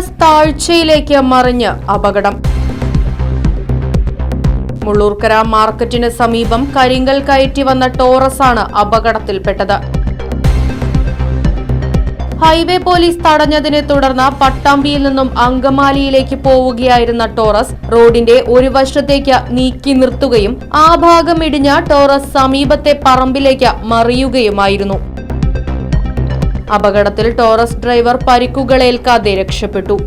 Taurus താഴ്ചയിലേക്ക് മറിഞ്ഞ് അപകടം. മുള്ളൂർക്കര മാർക്കറ്റിന് സമീപം കരിങ്കൽ കയറ്റി വന്ന ടോറസ് ആണ് അപകടത്തിൽപ്പെട്ടത്. ഹൈവേ പോലീസ് തടഞ്ഞതിനെ തുടർന്ന് പട്ടാമ്പിയിൽ നിന്നും അങ്കമാലിയിലേക്ക് പോവുകയായിരുന്ന ടോറസ് റോഡിന്റെ ഒരു വശത്തേക്ക് നീക്കി നിർത്തുകയും ആ ഭാഗം ഇടിഞ്ഞ ടോറസ് സമീപത്തെ പറമ്പിലേക്ക് മറിയുകയുമായിരുന്നു. അപകടത്തിൽ ടോറസ് ഡ്രൈവർ പരിക്കുകളേൽക്കാതെ രക്ഷപ്പെട്ടു.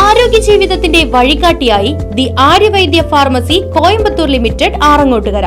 ആരോഗ്യ ജീവിതത്തിന്റെ വഴികാട്ടിയായി the Aryavaidya pharmacy Coimbatore limited Arangottukara.